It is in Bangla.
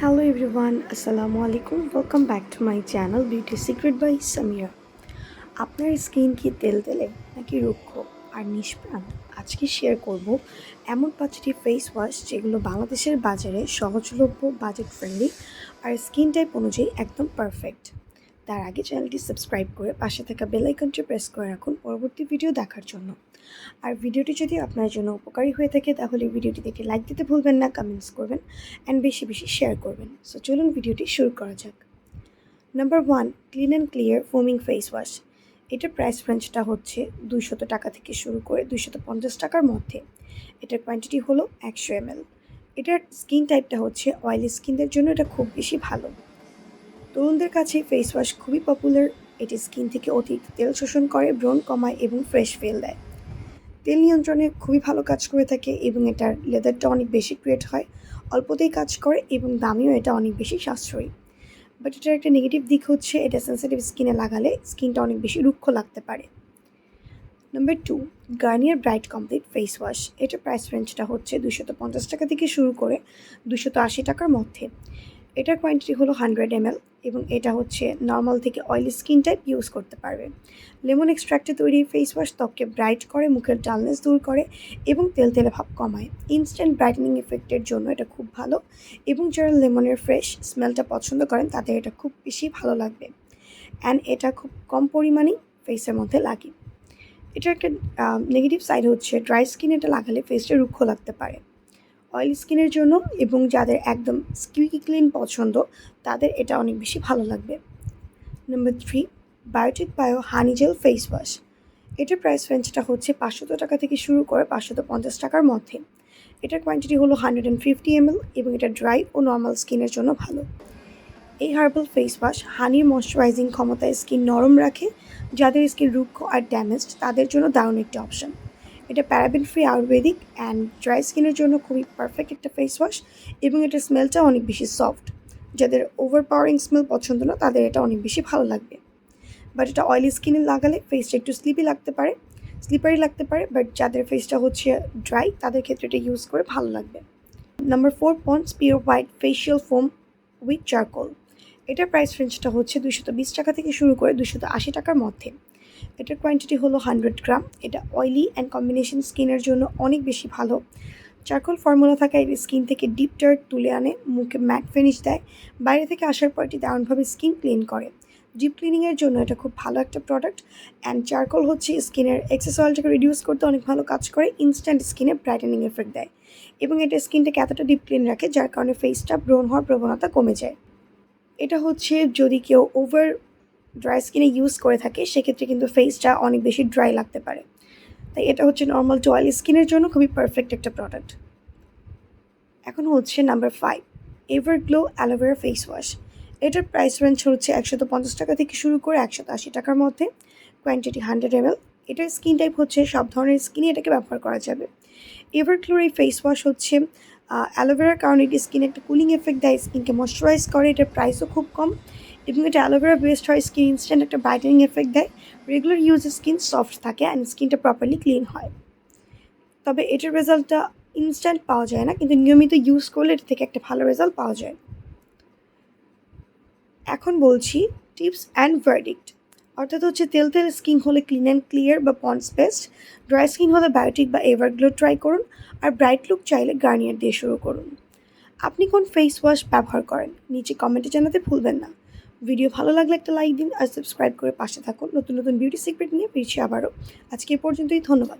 Hello everyone, Assalamu alaikum. Welcome back to my channel Beauty Secret by Samira. আপনার স্কিন কি তেল তেলে নাকি রুক্ষ আর নিষ্প্রাণ আজকে শেয়ার করব এমন পাঁচটি ফেস ওয়াশ যেগুলো বাংলাদেশের বাজারে সহজলভ্য বাজেট ফ্রেন্ডলি আর স্কিন টাইপ অনুযায়ী একদম পারফেক্ট তার আগে চ্যানেলটি সাবস্ক্রাইব করে পাশে থাকা বেল আইকনটি প্রেস করে রাখুন পরবর্তী ভিডিও দেখার জন্য। আর ভিডিওটি যদি আপনার জন্য উপকারী হয়ে থাকে, তাহলে ভিডিওটি দেখে লাইক দিতে ভুলবেন না, কমেন্টস করবেন অ্যান্ড বেশি বেশি শেয়ার করবেন। সো চলুন ভিডিওটি শুরু করা যাক। Number one clean and clear foaming face wash এটার প্রাইস রেঞ্জটা হচ্ছে দুইশত টাকা থেকে শুরু করে দুইশত পঞ্চাশ টাকার মধ্যে। এটার কোয়ান্টিটি হলো একশো এমএল। এটার স্কিন টাইপটা হচ্ছে অয়েলি স্কিনদের জন্য এটা খুব বেশি ভালো। তরুণদের কাছে ফেস ওয়াশ খুবই পপুলার এটি স্কিন থেকে অতিরিক্ত তেল শোষণ করে, ব্রণ কমায় এবং ফ্রেশ ফিল দেয়। তেল নিয়ন্ত্রণে খুবই ভালো কাজ করে থাকে এবং এটার লেদারটা অনেক বেশি ক্রিয়েট হয়। অল্পতেই কাজ করে এবং দামিও এটা অনেক বেশি সাশ্রয়ী। বাট এটার একটা নেগেটিভ দিক হচ্ছে, এটা সেন্সিটিভ স্কিনে লাগালে স্কিনটা অনেক বেশি রুক্ষ লাগতে পারে। Number two Garnier bright complete face wash এটার প্রাইস রেঞ্জটা হচ্ছে দুশত পঞ্চাশ টাকা থেকে শুরু করে দুশত আশি টাকার মধ্যে। এটার কোয়ান্টিটি হলো হান্ড্রেড এমএল এবং এটা হচ্ছে নর্মাল থেকে অয়েলি স্কিন টাইপ ইউজ করতে পারবে। লেমন এক্সট্রাক্টে তৈরি ফেস ওয়াশ ত্বককে ব্রাইট করে, মুখের ডালনেস দূর করে এবং তেল তেলে ভাব কমায়। ইনস্ট্যান্ট ব্রাইটেনিং এফেক্টের জন্য এটা খুব ভালো এবং যারা লেমনের ফ্রেশ স্মেলটা পছন্দ করেন, তাদের এটা খুব বেশি ভালো লাগবে। অ্যান্ড এটা খুব কম পরিমাণেই ফেসের মধ্যে লাগে। এটার একটা নেগেটিভ সাইড হচ্ছে ড্রাই স্কিন এটা লাগালে ফেসটা রুক্ষ লাগতে পারে। অয়েল স্কিনের জন্য এবং যাদের একদম স্কিউকি ক্লিন পছন্দ, তাদের এটা অনেক বেশি ভালো লাগবে। Number three Biotique bio honey gel face wash এটার প্রাইস রেঞ্জটা হচ্ছে পাঁচশত টাকা থেকে শুরু করে পাঁচশত পঞ্চাশ টাকার মধ্যে। এটার কোয়ান্টিটি হলো হান্ড্রেড অ্যান্ড ফিফটি এমএল এবং এটা ড্রাই ও নর্মাল স্কিনের জন্য ভালো। এই হার্বাল ফেস ওয়াশ হানির ময়শ্চারাইজিং ক্ষমতায় স্কিন নরম রাখে, যাদের স্কিন রুক্ষ আর ড্যামেজড তাদের জন্য দারুণ একটি অপশন এটা paraben free ayurvedic and dry স্কিনের জন্য খুবই পারফেক্ট একটা ফেস ওয়াশ এবং এটার স্মেলটা অনেক বেশি সফট যাদের ওভার পাওয়ারিং স্মেল পছন্দ না, তাদের এটা অনেক বেশি ভালো লাগবে। বাট এটা অয়েলি স্কিনে লাগালে ফেসটা একটু স্লিপি লাগতে পারে স্লিপারি লাগতে পারে বাট যাদের ফেসটা হচ্ছে ড্রাই তাদের ক্ষেত্রে এটা ইউজ করে ভালো লাগবে। Number four Pond's pure white facial foam with charcoal এটার প্রাইস রেঞ্জটা হচ্ছে দুশত বিশ টাকা থেকে শুরু করে দুশত আশি টাকার মধ্যে। এটার কোয়ান্টিটি হলো হান্ড্রেড গ্রাম এটা অয়েলি অ্যান্ড কম্বিনেশন স্কিনের জন্য অনেক বেশি ভালো। চারকোল ফর্মুলা থাকা এর স্কিন থেকে ডিপ টার্ট তুলে আনে, মুখে ম্যাট ফিনিশ দেয়, বাইরে থেকে আসার পর এটি দারুণভাবে স্কিন ক্লিন করে। ডিপ ক্লিনিংয়ের জন্য এটা খুব ভালো একটা প্রোডাক্ট অ্যান্ড চারকোল হচ্ছে স্কিনের এক্সেস অয়েলটাকে রিডিউস করতে অনেক ভালো কাজ করে ইনস্ট্যান্ট স্কিনে ব্রাইটেনিং এফেক্ট দেয়। এবং এটা স্কিনটাকে এতটা ডিপ ক্লিন রাখে, যার কারণে ফেসটা ব্রোন হওয়ার প্রবণতা কমে যায়। এটা হচ্ছে যদি কেউ ওভার ড্রাই স্কিনে ইউজ করে থাকে, সেক্ষেত্রে কিন্তু ফেসটা অনেক বেশি ড্রাই লাগতে পারে। তাই এটা হচ্ছে নর্মাল টু অয়েলি স্কিনের জন্য খুবই পারফেক্ট একটা প্রোডাক্ট এখন হচ্ছে number five ever glow aloe vera face wash এটার প্রাইস রেঞ্জ হচ্ছে একশত পঞ্চাশ টাকা থেকে শুরু করে একশত আশি টাকার মধ্যে কোয়ান্টিটি হান্ড্রেড এম এটার স্কিন টাইপ হচ্ছে সব ধরনের স্কিনে এটাকে ব্যবহার করা যাবে। এভার গ্লোর এই ফেস ওয়াশ হচ্ছে অ্যালোভেরার কারণে এটি স্কিনে একটা কুলিং এফেক্ট দেয় স্কিনকে ময়শ্চারাইজ করে, এটার প্রাইসও খুব কম। এবং এটা অ্যালোভেরা বেস্ট হয় স্কিন ইনস্ট্যান্ট একটা ব্রাইটেনিং এফেক্ট দেয়। রেগুলার ইউজে স্কিন সফট থাকে অ্যান্ড স্কিনটা প্রপারলি ক্লিন হয়। তবে এটার রেজাল্টটা ইনস্ট্যান্ট পাওয়া যায় না, কিন্তু নিয়মিত ইউজ করলে এটা থেকে একটা ভালো রেজাল্ট পাওয়া যায়। এখন বলছি টিপস অ্যান্ড ভার্ডিক্ট অর্থাৎ হচ্ছে তেল তেল স্কিন হলে ক্লিন অ্যান্ড ক্লিয়ার বা পন্স বেস্ট। ড্রাই স্কিন হলে বায়োটিক বা এভারগ্লো ট্রাই করুন আর ব্রাইট লুক চাইলে গার্নিয়ার দিয়ে শুরু করুন। আপনি কোন ফেস ওয়াশ ব্যবহার করেন? নিচে কমেন্টে জানাতে ভুলবেন না। ভিডিও ভালো লাগলে একটা লাইক দিন আর সাবস্ক্রাইব করে পাশে থাকুন। নতুন নতুন বিউটি সিক্রেট নিয়ে ফিরছি আবারও। আজকে পর্যন্তই, ধন্যবাদ।